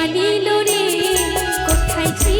আনিল রে কোথায়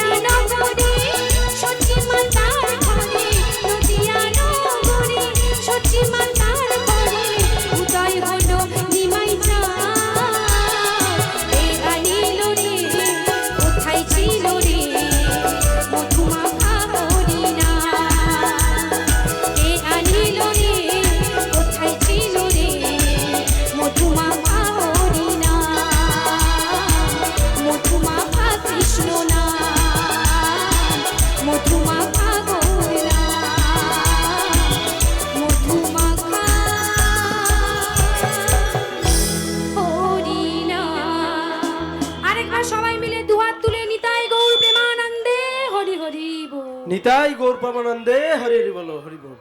জানি না নিতাই গৌর প্রমানন্দে হরি হরি বলো হরি বল।